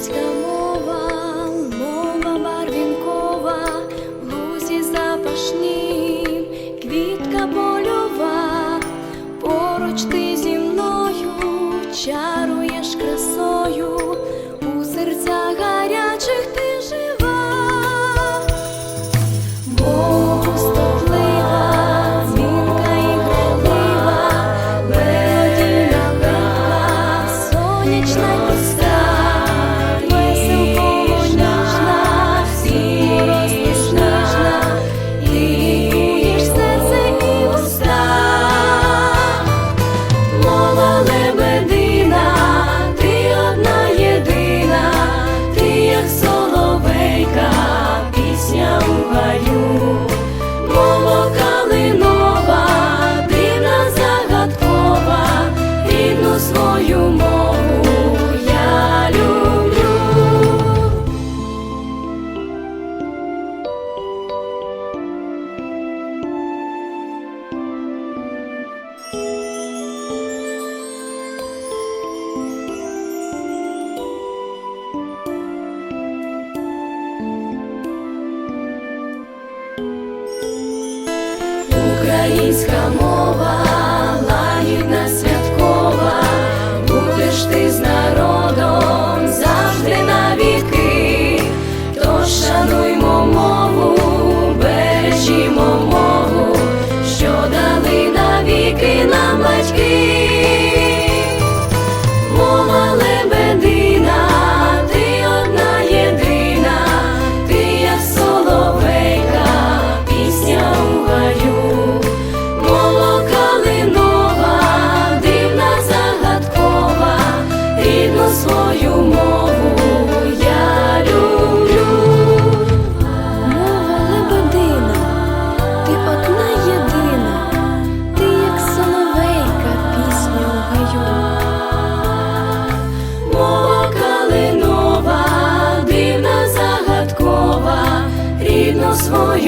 Козацька мова, мова барвінкова, гузі запашні, квітка польова, поруч ти зі мною чар. Українська мова,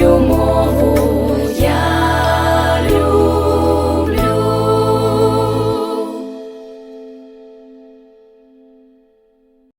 o morro.